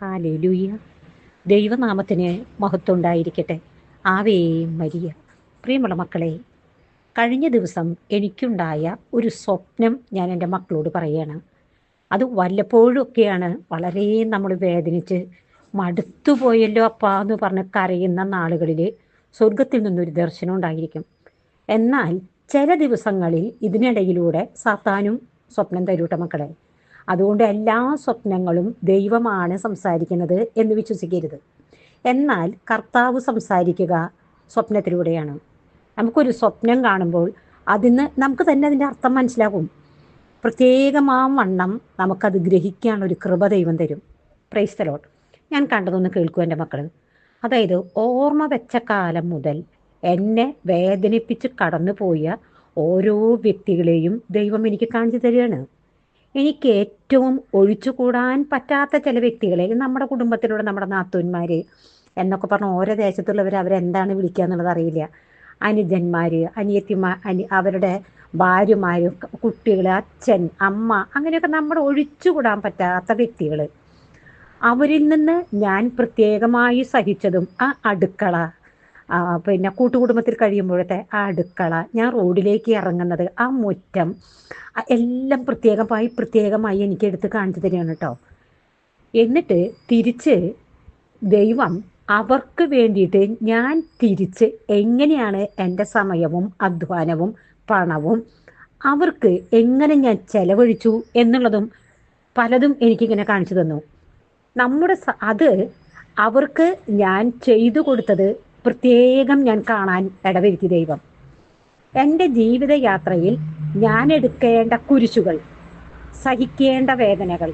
Hallelujah. ദൈവനാമത്തിന് മഹത്വം ഉണ്ടായിരിക്കട്ടെ ആവേ മരിയ. പ്രിയമുള്ള മക്കളെ കഴിഞ്ഞ ദിവസം എനിക്കുണ്ടായ ഒരു സ്വപ്നം ഞാൻ എന്റെ മക്കളോട് പറയുകയാണ് അത് വല്ലപ്പോഴും ഒക്കെയാണ് വളരെ നമ്മൾ വേദനിച്ച് മടുത്തുപോയല്ലോ അപ്പാ എന്ന് പറഞ്ഞ് കരയുന്ന നാളുകളിൽ സ്വർഗത്തിൽ നിന്നൊരു ദർശനം ഉണ്ടായിരിക്കും. എന്നാൽ ചില ദിവസങ്ങളിൽ ഇതിനിടയിലൂടെ സാത്താനും സ്വപ്നം തരൂട്ട മക്കളെ. അതുകൊണ്ട് എല്ലാ സ്വപ്നങ്ങളും ദൈവമാണ് സംസാരിക്കുന്നത് എന്ന് വിശ്വസിക്കരുത്. എന്നാൽ കർത്താവ് സംസാരിക്കുക സ്വപ്നത്തിലൂടെയാണ്. നമുക്കൊരു സ്വപ്നം കാണുമ്പോൾ അതിന് നമുക്ക് തന്നെ അതിന്റെ അർത്ഥം മനസ്സിലാകും. പ്രത്യേകമാ വണ്ണം നമുക്കത് ഗ്രഹിക്കാനുള്ള ഒരു കൃപ ദൈവം തരും. പ്രൈസ് തലോട്ട് ഞാൻ കണ്ടതൊന്ന് കേൾക്കൂ എന്റെ മക്കൾ അതായത് ഓർമ്മ വെച്ച കാലം മുതൽ എന്നെ വേദനിപ്പിച്ച് കടന്നു പോയ ഓരോ വ്യക്തികളെയും ദൈവം എനിക്ക് കാണിച്ചു തരികയാണ്. എനിക്ക് ഏറ്റവും ഒഴിച്ചുകൂടാൻ പറ്റാത്ത ചില വ്യക്തികളെ നമ്മുടെ കുടുംബത്തിലൂടെ നമ്മുടെ നാത്തൂന്മാര് എന്നൊക്കെ പറഞ്ഞ ഓരോ ദേശത്തുള്ളവർ അവരെന്താണ് വിളിക്കുക എന്നുള്ളത് അറിയില്ല. അനുജന്മാര് അനിയത്തിമാർ അനി അവരുടെ ഭാര്യമാര് കുട്ടികൾ അച്ഛൻ അമ്മ അങ്ങനെയൊക്കെ നമ്മുടെ ഒഴിച്ചുകൂടാൻ പറ്റാത്ത വ്യക്തികൾ അവരിൽ നിന്ന് ഞാൻ പ്രത്യേകമായി സഹിച്ചതും ആ അടുക്കള പിന്നെ കൂട്ടുകുടുംബത്തിൽ കഴിയുമ്പോഴത്തെ ആ അടുക്കള ഞാൻ റോഡിലേക്ക് ഇറങ്ങുന്നത് ആ മുറ്റം എല്ലാം പ്രത്യേകമായി പ്രത്യേകമായി എനിക്ക് എടുത്ത് കാണിച്ചു തരികയാണ് കേട്ടോ. എന്നിട്ട് തിരിച്ച് ദൈവം അവർക്ക് വേണ്ടിയിട്ട് ഞാൻ തിരിച്ച് എങ്ങനെയാണ് എന്റെ സമയവും അധ്വാനവും പണവും അവർക്ക് എങ്ങനെ ഞാൻ ചെലവഴിച്ചു എന്നുള്ളതും പലതും എനിക്കിങ്ങനെ കാണിച്ചു തന്നു. നമ്മുടെ അത് അവർക്ക് ഞാൻ ചെയ്തു കൊടുത്തത് പ്രത്യേകം ഞാൻ കാണാൻ ഇടവരുത്തി ദൈവം. എന്റെ ജീവിതയാത്രയിൽ ഞാൻ എടുക്കേണ്ട കുരിശുകൾ സഹിക്കേണ്ട വേദനകൾ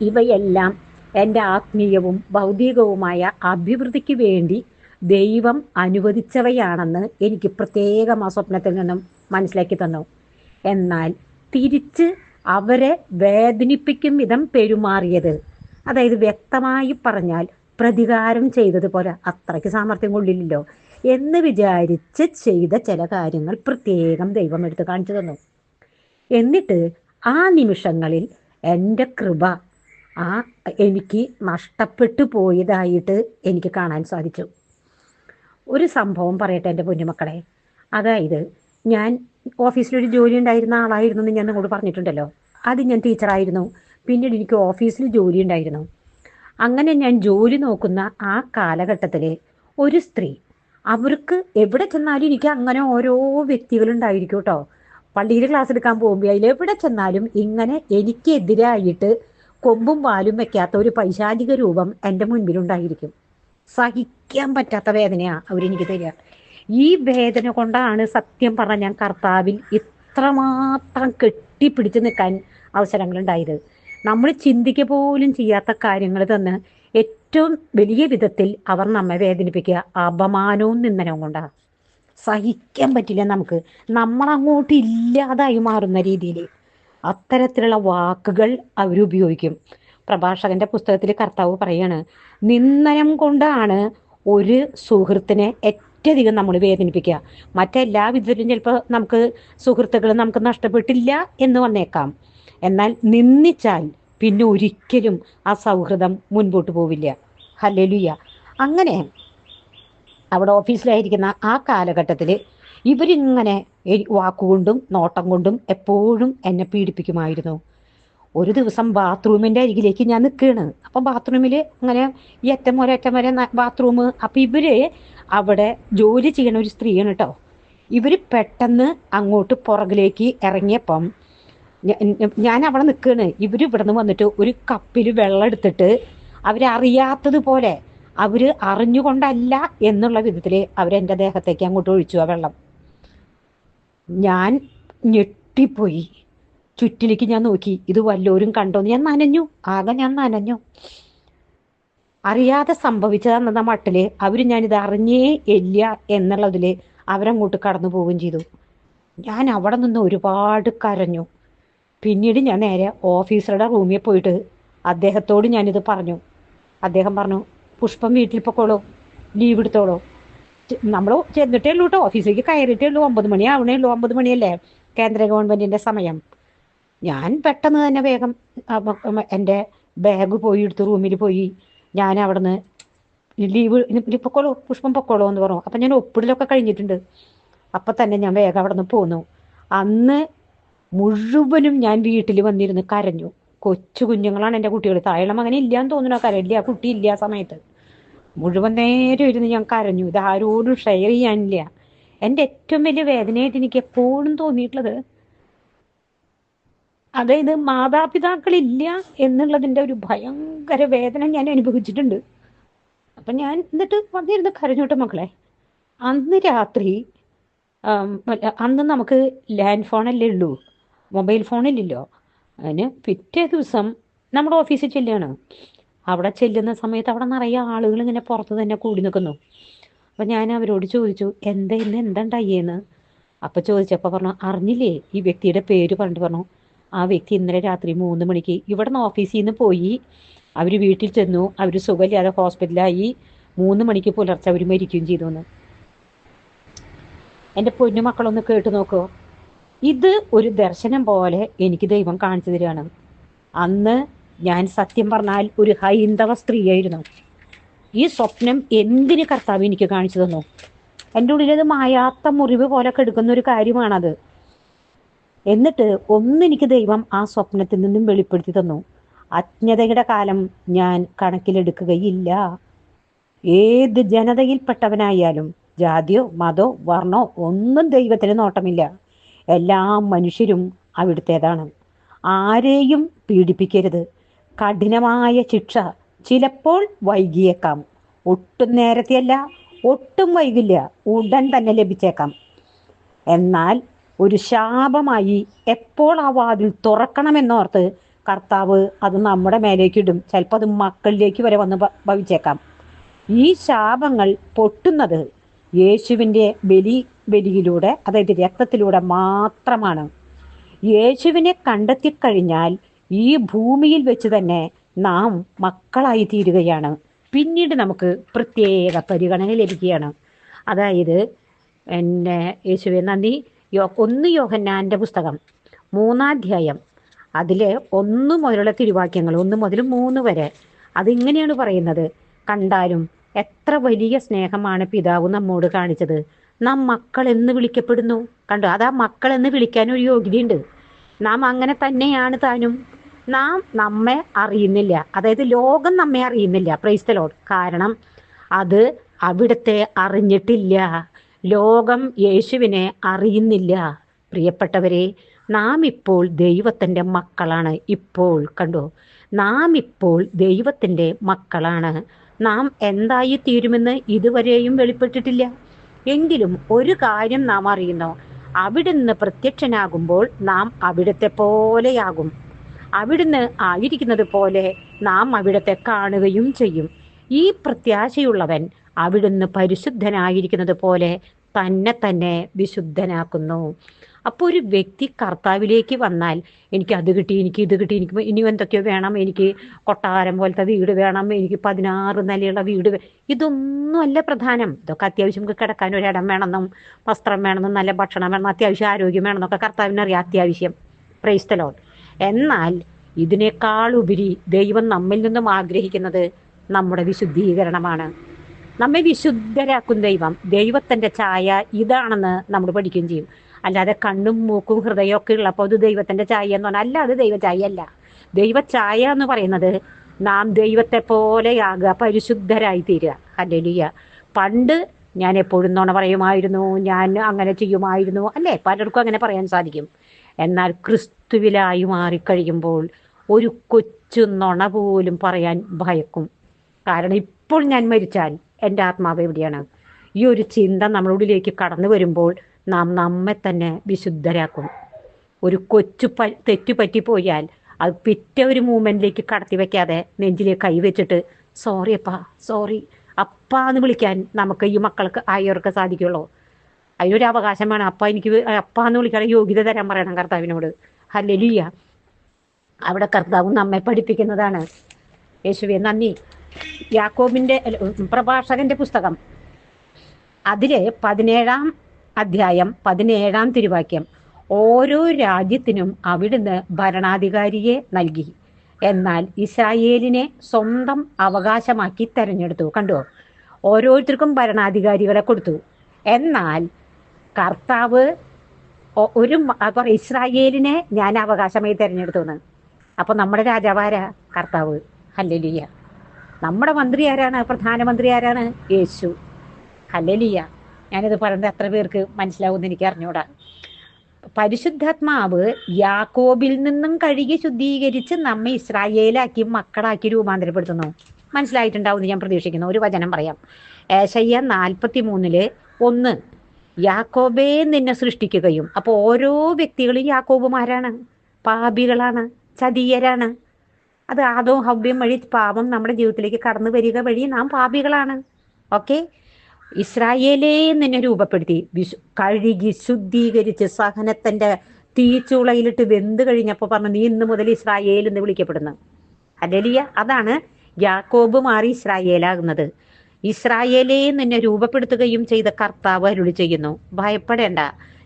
ഇവയെല്ലാം എന്റെ ആത്മീയവും ഭൗതികവുമായ അഭിവൃദ്ധിക്ക് വേണ്ടി ദൈവം അനുവദിച്ചവയാണെന്ന് എനിക്ക് പ്രത്യേകം ആ സ്വപ്നത്തിൽ നിന്നും മനസ്സിലാക്കി തന്നു. എന്നാൽ തിരിച്ച് അവരെ വേദനിപ്പിക്കും വിധം പെരുമാറിയത് അതായത് വ്യക്തമായി പറഞ്ഞാൽ പ്രതികാരം ചെയ്തതുപോലെ അത്രയ്ക്ക് സാമർഥ്യം കൊള്ളില്ലല്ലോ എന്ന് വിചാരിച്ച് ചെയ്ത ചില കാര്യങ്ങൾ പ്രത്യേകം ദൈവം എടുത്ത് കാണിച്ചു തന്നു. എന്നിട്ട് ആ നിമിഷങ്ങളിൽ എന്റെ കൃപ ആ എനിക്ക് നഷ്ടപ്പെട്ടു പോയതായിട്ട് എനിക്ക് കാണാൻ സാധിച്ചു. ഒരു സംഭവം പറയട്ടെ എന്റെ പൊന്നുമക്കളെ. അതായത് ഞാൻ ഓഫീസിലൊരു ജോലി ഉണ്ടായിരുന്ന ആളായിരുന്നു എന്ന് ഞാൻ നിങ്ങളോട് പറഞ്ഞിട്ടുണ്ടല്ലോ. അത് ഞാൻ ടീച്ചറായിരുന്നു. പിന്നീട് എനിക്ക് ഓഫീസിൽ ജോലി ഉണ്ടായിരുന്നു. അങ്ങനെ ഞാൻ ജോലി നോക്കുന്ന ആ കാലഘട്ടത്തിൽ ഒരു സ്ത്രീ അവർക്ക് എവിടെ ചെന്നാലും എനിക്ക് അങ്ങനെ ഓരോ വ്യക്തികളുണ്ടായിരിക്കും കേട്ടോ പള്ളിയിൽ ക്ലാസ് എടുക്കാൻ പോകുമ്പോൾ അതിൽ എവിടെ ചെന്നാലും ഇങ്ങനെ എനിക്കെതിരായിട്ട് കൊമ്പും പാലും വെക്കാത്ത ഒരു പൈശാചിക രൂപം എന്റെ മുൻപിലുണ്ടായിരിക്കും. സഹിക്കാൻ പറ്റാത്ത വേദനയാണ് അവരെനിക്ക് തരിക. ഈ വേദന കൊണ്ടാണ് സത്യം പറഞ്ഞ ഞാൻ കർത്താവിൽ ഇത്രമാത്രം കെട്ടിപ്പിടിച്ച് നിൽക്കാൻ അവസരങ്ങളുണ്ടായത്. നമ്മൾ ചിന്തിക്കുക പോലും ചെയ്യാത്ത കാര്യങ്ങൾ തന്നെ ഏറ്റവും വലിയ വിധത്തിൽ അവർ നമ്മെ വേദനിപ്പിക്കുക അപമാനവും നിന്ദനവും കൊണ്ടാണ് സഹിക്കാൻ പറ്റില്ല നമുക്ക്. നമ്മളങ്ങോട്ട് ഇല്ലാതായി മാറുന്ന രീതിയിൽ അത്തരത്തിലുള്ള വാക്കുകൾ അവരുപയോഗിക്കും പ്രഭാഷകന്റെ പുസ്തകത്തിൽ കർത്താവ് പറയാണ് നിന്ദനം കൊണ്ടാണ് ഒരു സുഹൃത്തിനെ ഏറ്റധികം നമ്മൾ വേദനിപ്പിക്കുക. മറ്റെല്ലാ വിധത്തിലും ചിലപ്പോൾ നമുക്ക് സുഹൃത്തുക്കൾ നമുക്ക് നഷ്ടപ്പെട്ടില്ല എന്ന് വന്നേക്കാം. എന്നാൽ നിന്ദിച്ചാൽ പിന്നെ ഒരിക്കലും ആ സൗഹൃദം മുൻപോട്ട് പോവില്ല. ഹലലുയ അങ്ങനെ അവിടെ ഓഫീസിലായിരിക്കുന്ന ആ കാലഘട്ടത്തിൽ ഇവരിങ്ങനെ വാക്കുകൊണ്ടും നോട്ടം കൊണ്ടും എപ്പോഴും എന്നെ പീഡിപ്പിക്കുമായിരുന്നു. ഒരു ദിവസം ബാത്റൂമിന്റെ അരികിലേക്ക് ഞാൻ നിൽക്കുകയാണ്. അപ്പം ബാത്റൂമിൽ അങ്ങനെ ഈ അറ്റം വരെ അറ്റം വരെ ബാത്റൂം. അപ്പം ഇവർ അവിടെ ജോലി ചെയ്യണ ഒരു സ്ത്രീയാണ് കേട്ടോ. ഇവർ പെട്ടെന്ന് അങ്ങോട്ട് പുറകിലേക്ക് ഇറങ്ങിയപ്പം ഞാൻ അവിടെ നിൽക്കുകയാണ് ഇവർ ഇവിടെ നിന്ന് വന്നിട്ട് ഒരു കപ്പിൽ വെള്ളം എടുത്തിട്ട് അവരറിയാത്തതുപോലെ അവർ അറിഞ്ഞുകൊണ്ടല്ല എന്നുള്ള വിധത്തിൽ അവരെന്റെ ദേഹത്തേക്ക് അങ്ങോട്ട് ഒഴിച്ചു ആ വെള്ളം. ഞാൻ ഞെട്ടിപ്പോയി. ചുറ്റിലേക്ക് ഞാൻ നോക്കി. ഇത് വല്ലോരും കണ്ടോന്ന് ഞാൻ നനഞ്ഞു. ആകെ ഞാൻ നനഞ്ഞു. അറിയാതെ സംഭവിച്ചതെന്ന മട്ടിൽ അവർ ഞാനിത് അറിഞ്ഞേ ഇല്ല എന്നുള്ളതിൽ അവരങ്ങോട്ട് കടന്നു പോവുകയും ചെയ്തു. ഞാൻ അവിടെ നിന്ന് ഒരുപാട് കരഞ്ഞു. പിന്നീട് ഞാൻ നേരെ ഓഫീസറുടെ റൂമിൽ പോയിട്ട് അദ്ദേഹത്തോട് ഞാനിത് പറഞ്ഞു. അദ്ദേഹം പറഞ്ഞു പുഷ്പം വീട്ടിൽ പൊക്കോളൂ ലീവ് എടുത്തോളൂ. നമ്മൾ ചെന്നിട്ടേ ഉള്ളൂ കേട്ടോ ഓഫീസിലേക്ക് കയറിയിട്ടേ ഉള്ളൂ. ഒമ്പത് മണി ആവണേ ഉള്ളൂ. ഒമ്പത് മണിയല്ലേ? കേന്ദ്ര ഗവൺമെന്റിന്റെ സമയം. ഞാൻ പെട്ടെന്ന് തന്നെ വേഗം എന്റെ ബാഗ് പോയി എടുത്ത് റൂമിൽ പോയി. ഞാൻ അവിടുന്ന് ലീവ് പൊക്കോളൂ പുഷ്പം പൊക്കോളൂ എന്ന് പറഞ്ഞു. അപ്പം ഞാൻ ഒപ്പിടലൊക്കെ കഴിഞ്ഞിട്ടുണ്ട്. അപ്പം തന്നെ ഞാൻ വേഗം അവിടെ നിന്ന് പോന്നു. അന്ന് മുഴുവനും ഞാൻ വീട്ടിൽ വന്നിരുന്ന് കരഞ്ഞു. കൊച്ചു കുഞ്ഞുങ്ങളാണ് എന്റെ കുട്ടികൾ തായളം അങ്ങനെ ഇല്ലാന്ന് തോന്നുന്നു കരയില്ല കുട്ടി ഇല്ല ആ സമയത്ത്. മുഴുവൻ നേരം ഇരുന്ന് ഞാൻ കരഞ്ഞു. ഇത് ആരോടും ഷെയർ ചെയ്യാനില്ല. എന്റെ ഏറ്റവും വലിയ വേദനയായിട്ട് എനിക്ക് എപ്പോഴും തോന്നിയിട്ടുള്ളത് അതായത് മാതാപിതാക്കൾ ഇല്ല എന്നുള്ളതിന്റെ ഒരു ഭയങ്കര വേദന ഞാൻ അനുഭവിച്ചിട്ടുണ്ട്. അപ്പം ഞാൻ എന്നിട്ട് വന്നിരുന്ന് കരഞ്ഞോട്ടെ മക്കളെ. അന്ന് രാത്രി അന്ന് നമുക്ക് ലാൻഡ് ഫോൺ അല്ലേ ഉള്ളൂ. മൊബൈൽ ഫോണിലില്ലോ. അതിന് പിറ്റേ ദിവസം നമ്മുടെ ഓഫീസിൽ ചെല്ലുകയാണ്. അവിടെ ചെല്ലുന്ന സമയത്ത് അവിടെ നിറയെ ആളുകൾ ഇങ്ങനെ പുറത്ത് തന്നെ കൂടി നിൽക്കുന്നു. അപ്പം ഞാൻ അവരോട് ചോദിച്ചു എന്താ ഇന്ന് എന്താ ഉണ്ടായേന്ന്? അപ്പം ചോദിച്ചപ്പോൾ പറഞ്ഞു അറിഞ്ഞില്ലേ ഈ വ്യക്തിയുടെ പേര് പറഞ്ഞിട്ട് പറഞ്ഞു ആ വ്യക്തി ഇന്നലെ രാത്രി മൂന്ന് മണിക്ക് ഇവിടെ നിന്ന് ഓഫീസിൽ നിന്ന് പോയി. അവർ വീട്ടിൽ ചെന്നു അവർ സുഖമില്ലാതെ ഹോസ്പിറ്റലായി മൂന്ന് മണിക്ക് പുലർച്ചെ അവർ മരിക്കുകയും ചെയ്തു എന്ന് എന്റെ പൊന്നു മക്കളൊന്ന് കേട്ട് നോക്കൂ. ഇത് ഒരു ദർശനം പോലെ എനിക്ക് ദൈവം കാണിച്ചു തരികയാണ്. അന്ന് ഞാൻ സത്യം പറഞ്ഞാൽ ഒരു ഹൈന്ദവ സ്ത്രീയായിരുന്നു. ഈ സ്വപ്നം എന്തിന് കർത്താവ് എനിക്ക് കാണിച്ചു തന്നു? എന്റെ ഉള്ളിലത് മായാത്ത മുറിവ് പോലെ കെടുക്കുന്ന ഒരു കാര്യമാണത്. എന്നിട്ട് ഒന്നെനിക്ക് ദൈവം ആ സ്വപ്നത്തിൽ നിന്നും വെളിപ്പെടുത്തി തന്നു. അജ്ഞതയുടെ കാലം ഞാൻ കണക്കിലെടുക്കുകയില്ല. ഏത് ജനതയിൽപ്പെട്ടവനായാലും ജാതിയോ മതോ വർണോ ഒന്നും ദൈവത്തിന് നോട്ടമില്ല. എല്ലാ മനുഷ്യരും അവിടുത്തേതാണ്. ആരെയും പീഡിപ്പിക്കരുത്. കഠിനമായ ശിക്ഷ ചിലപ്പോൾ വൈകിയേക്കാം. ഒട്ടും നേരത്തെയല്ല ഒട്ടും വൈകില്ല ഉടൻ തന്നെ ലഭിച്ചേക്കാം. എന്നാൽ ഒരു ശാപമായി എപ്പോൾ ആ വാതിൽ തുറക്കണമെന്നോർത്ത് കർത്താവ് അത് നമ്മുടെ മേലേക്ക് ഇടും ചിലപ്പോൾ അത് മക്കളിലേക്ക് വരെ വന്ന് ഭവിച്ചേക്കാം. ഈ ശാപങ്ങൾ പൊട്ടുന്നത് യേശുവിന്റെ ബലി ബലിയിലൂടെ അതായത് രക്തത്തിലൂടെ മാത്രമാണ്. യേശുവിനെ കണ്ടെത്തിക്കഴിഞ്ഞാൽ ഈ ഭൂമിയിൽ വെച്ച് തന്നെ നാം മക്കളായി തീരുകയാണ് പിന്നീട് നമുക്ക് പ്രത്യേക പരിഗണന ലഭിക്കുകയാണ്. അതായത് എന്നെ യേശുവെ നന്ദി. യോ ഒന്ന് യോഹന്നാന്റെ പുസ്തകം മൂന്നാധ്യായം. അതിലെ ഒന്ന് മുതലുള്ള തിരുവാക്യങ്ങൾ ഒന്ന് മുതൽ മൂന്ന് വരെ. അതിങ്ങനെയാണ് പറയുന്നത്. കണ്ടാലും എത്ര വലിയ സ്നേഹമാണ് പിതാവ് നമ്മോട് കാണിച്ചത്. നാം മക്കൾ എന്ന് വിളിക്കപ്പെടുന്നു. കണ്ടു? അതാ മക്കൾ എന്ന് വിളിക്കാൻ ഒരു യോഗ്യതയുണ്ട്. നാം അങ്ങനെ തന്നെയാണ് താനും. നാം നമ്മെ അറിയുന്നില്ല. അതായത് ലോകം നമ്മെ അറിയുന്നില്ല. പ്രൈസ്തലോട് കാരണം അത് അവിടുത്തെ അറിഞ്ഞിട്ടില്ല. ലോകം യേശുവിനെ അറിയുന്നില്ല. പ്രിയപ്പെട്ടവരെ നാം ഇപ്പോൾ ദൈവത്തിന്റെ മക്കളാണ്. ഇപ്പോൾ കണ്ടോ? നാം ഇപ്പോൾ ദൈവത്തിന്റെ മക്കളാണ്. നാം എന്തായി തീരുമെന്ന് ഇതുവരെയും വെളിപ്പെട്ടിട്ടില്ല. എങ്കിലും ഒരു കാര്യം നാം അറിയുന്നു. അവിടുന്ന് പ്രത്യക്ഷനാകുമ്പോൾ നാം അവിടുത്തെ പോലെയാകും. അവിടുന്ന് ആയിരിക്കുന്നത് പോലെ നാം അവിടത്തെ കാണുകയും ചെയ്യും. ഈ പ്രത്യാശയുള്ളവൻ അവിടുന്ന് പരിശുദ്ധനായിരിക്കുന്നത് പോലെ തന്നെ തന്നെ വിശുദ്ധനാക്കുന്നു. അപ്പോൾ ഒരു വ്യക്തി കർത്താവിലേക്ക് വന്നാൽ എനിക്ക് അത് കിട്ടി എനിക്ക് ഇത് കിട്ടി എനിക്ക് ഇനി എന്തൊക്കെയോ വേണം എനിക്ക് കൊട്ടാരം പോലത്തെ വീട് വേണം എനിക്ക് പതിനാറ് നിലയുള്ള വീട് ഇതൊന്നുമല്ല ഇതൊന്നും പ്രധാനം. ഇതൊക്കെ അത്യാവശ്യം നമുക്ക് കിടക്കാൻ ഇടം വേണമെന്നും വസ്ത്രം വേണമെന്നും നല്ല ഭക്ഷണം വേണം അത്യാവശ്യം ആരോഗ്യം വേണമെന്നൊക്കെ കർത്താവിനറിയാം അത്യാവശ്യം. പ്രൈസ്തലോൺ എന്നാൽ ഇതിനേക്കാൾ ഉപരി ദൈവം നമ്മിൽ നിന്നും ആഗ്രഹിക്കുന്നത് നമ്മുടെ വിശുദ്ധീകരണമാണ്. നമ്മെ വിശുദ്ധരാക്കും ദൈവം. ദൈവത്തിന്റെ ഛായ ഇതാണെന്ന് നമ്മൾ പഠിക്കുകയും ചെയ്യും. അല്ലാതെ കണ്ണും മൂക്കും ഹൃദയവും ഒക്കെ ഉള്ളപ്പോൾ അത് ദൈവത്തിന്റെ ചായ എന്ന് പറഞ്ഞാൽ അല്ല അത് ദൈവ ചായ അല്ല ദൈവ ചായ എന്ന് പറയുന്നത് നാം ദൈവത്തെ പോലെയാകുക പരിശുദ്ധരായി തീരുക അല്ലെലിയ പണ്ട് ഞാൻ എപ്പോഴും നോണ പറയുമായിരുന്നു ഞാൻ അങ്ങനെ ചെയ്യുമായിരുന്നു അല്ലേ? പലർക്കും അങ്ങനെ പറയാൻ സാധിക്കും. എന്നാൽ ക്രിസ്തുവിലായി മാറിക്കഴിയുമ്പോൾ ഒരു കൊച്ചു നുണ പോലും പറയാൻ ഭയക്കും. കാരണം ഇപ്പോൾ ഞാൻ മരിച്ചാൽ എന്റെ ആത്മാവ് എവിടെയാണ്? ഈ ഒരു ചിന്ത നമ്മുടെ ഉള്ളിലേക്ക് കടന്നു വരുമ്പോൾ നാം നമ്മെ തന്നെ വിശുദ്ധരാക്കും. ഒരു കൊച്ചു പ തെറ്റു പറ്റിപ്പോയാൽ അത് പിറ്റ ഒരു മൂമെന്റിലേക്ക് കടത്തി വെക്കാതെ നെഞ്ചിലേക്ക് കൈവച്ചിട്ട് സോറി അപ്പാ സോറി. അപ്പാ എന്ന് വിളിക്കാൻ നമുക്ക് ഈ മക്കൾക്ക് ആയവർക്ക് സാധിക്കുള്ളൂ. അതിനൊരു അവകാശം വേണം. അപ്പ എനിക്ക് അപ്പ എന്ന് വിളിക്കാൻ യോഗ്യത തരാൻ പറയണം കർത്താവിനോട്. ഹല്ലേലൂയ. അവിടെ കർത്താവ് നമ്മെ പഠിപ്പിക്കുന്നതാണ്. യേശുവെ നന്ദി. യാക്കോബിന്റെ പ്രഭാഷകന്റെ പുസ്തകം. അതിലെ പതിനേഴാം അധ്യായം പതിനേഴാം തിരുവാക്യം. ഓരോ രാജ്യത്തിനും അവിടുന്ന് ഭരണാധികാരിയെ നൽകി. എന്നാൽ ഇസ്രായേലിനെ സ്വന്തം അവകാശമാക്കി തെരഞ്ഞെടുത്തു. കണ്ടോ? ഓരോരുത്തർക്കും ഭരണാധികാരികളെ കൊടുത്തു. എന്നാൽ കർത്താവ് ഒരു ഇസ്രായേലിനെ ഞാൻ അവകാശമായി തിരഞ്ഞെടുത്തു എന്ന് അപ്പൊ നമ്മുടെ രാജാവാരാ കർത്താവ്? ഹല്ലലിയ. നമ്മുടെ മന്ത്രി ആരാണ്? പ്രധാനമന്ത്രി ആരാണ്? യേശു. ഹല്ലലിയ. ഞാനിത് പറയുന്നത് എത്ര പേർക്ക് മനസ്സിലാവുമെന്ന് എനിക്ക് അറിഞ്ഞൂടാ. പരിശുദ്ധാത്മാവ് യാക്കോബിൽ നിന്നും കഴുകി ശുദ്ധീകരിച്ച് നമ്മെ ഇസ്രായേലാക്കി മക്കളാക്കി രൂപാന്തരപ്പെടുത്തുന്നു. മനസ്സിലായിട്ടുണ്ടാവും എന്ന് ഞാൻ പ്രതീക്ഷിക്കുന്നു. ഒരു വചനം പറയാം. ഏശയ്യ നാൽപ്പത്തി മൂന്നിൽ ഒന്ന് യാക്കോബേ നിന്നെ സൃഷ്ടിക്കുകയും അപ്പോൾ ഓരോ വ്യക്തികളും യാക്കോബുമാരാണ് പാപികളാണ് ചതിയരാണ്. അത് ആദവും ഹവ്യം വഴി പാപം നമ്മുടെ ജീവിതത്തിലേക്ക് കടന്നു വരിക വഴി നാം പാപികളാണ്. ഓക്കെ? ഇസ്രായേലേ നിന്നെ രൂപപ്പെടുത്തി. വിശു കഴുകി ശുദ്ധീകരിച്ച് സഹനത്തിന്റെ തീച്ചുളയിലിട്ട് വെന്ത് കഴിഞ്ഞപ്പോൾ പറഞ്ഞു നീ ഇന്ന് മുതൽ ഇസ്രായേൽ എന്ന് വിളിക്കപ്പെടുന്നു. അല്ലലിയ അതാണ് യാക്കോബ് മാറി ഇസ്രായേലാകുന്നത്. ഇസ്രായേലേ നിന്നെ രൂപപ്പെടുത്തുകയും ചെയ്ത കർത്താവ് അരുളി ചെയ്യുന്നു. ഭയപ്പെടേണ്ട.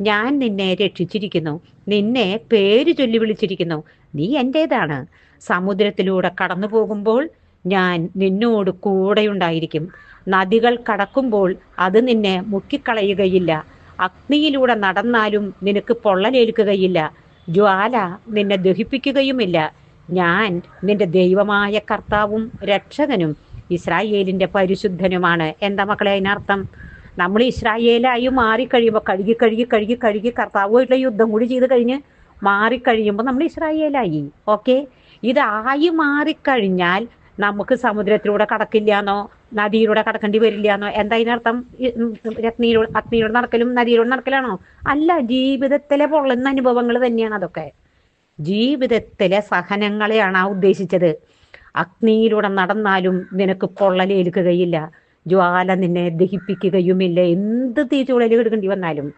ഞാൻ നിന്നെ രക്ഷിച്ചിരിക്കുന്നു. നിന്നെ പേര് ചൊല്ലി വിളിച്ചിരിക്കുന്നു. നീ എന്റേതാണ് സമുദ്രത്തിലൂടെ കടന്നു പോകുമ്പോൾ ഞാൻ നിന്നോട് കൂടെയുണ്ടായിരിക്കും. നദികൾ കടക്കുമ്പോൾ അത് നിന്നെ മുക്കിക്കളയുകയില്ല. അഗ്നിയിലൂടെ നടന്നാലും നിനക്ക് പൊള്ളലേൽക്കുകയില്ല. ജ്വാല നിന്നെ ദഹിപ്പിക്കുകയുമില്ല. ഞാൻ നിന്റെ ദൈവമായ കർത്താവും രക്ഷകനും ഇസ്രായേലിന്റെ പരിശുദ്ധനുമാണ്. എന്താ മക്കളെ അതിനർത്ഥം? നമ്മൾ ഇസ്രായേലായി മാറിക്കഴിയുമ്പോൾ കഴുകി കഴുകി കഴുകി കഴുകി കർത്താവുമായിട്ടുള്ള യുദ്ധം കൂടി ചെയ്ത് കഴിഞ്ഞ് മാറിക്കഴിയുമ്പോൾ നമ്മൾ ഇസ്രായേലായി. ഓക്കെ? ഇതായി മാറിക്കഴിഞ്ഞാൽ നമുക്ക് സമുദ്രത്തിലൂടെ കടക്കില്ലാന്നോ നദിയിലൂടെ കടക്കേണ്ടി വരില്ലാന്നോ എന്താ ഇതിനർത്ഥം രത്നിയിലൂടെ അഗ്നിയിലൂടെ നടക്കലും നദിയിലൂടെ നടക്കലാണോ? അല്ല ജീവിതത്തിലെ പൊള്ളുന്ന അനുഭവങ്ങൾ തന്നെയാണ് അതൊക്കെ. ജീവിതത്തിലെ സഹനങ്ങളെയാണ് ആ ഉദ്ദേശിച്ചത്. അഗ്നിയിലൂടെ നടന്നാലും നിനക്ക് പൊള്ളലേൽക്കുകയില്ല ജ്വാല നിന്നെ ദഹിപ്പിക്കുകയുമില്ല. എന്ത് തീച്ചുളയിൽ എടുക്കേണ്ടി വന്നാലും.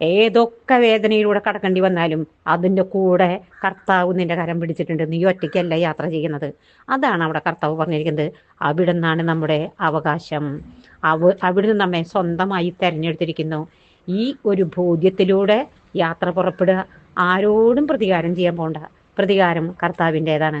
ഏതൊക്കെ വേദനയിലൂടെ കടക്കേണ്ടി വന്നാലും അതിന്റെ കൂടെ കർത്താവ് നിന്റെ കരം പിടിച്ചിട്ടുണ്ട്. നീ ഒറ്റയ്ക്കല്ല യാത്ര ചെയ്യുന്നത്. അതാണ് അവിടെ കർത്താവ് പറഞ്ഞിരിക്കുന്നത്. അവിടെ നിന്നാണ് നമ്മുടെ അവകാശം. അവ അവിടുന്ന് നമ്മെ സ്വന്തമായി തെരഞ്ഞെടുത്തിരിക്കുന്നു. ഈ ഒരു ബോധ്യത്തിലൂടെ യാത്ര പുറപ്പെടുക. ആരോടും പ്രതികാരം ചെയ്യാൻ പോണ്ട. പ്രതികാരം കർത്താവിന്റെതാണ്.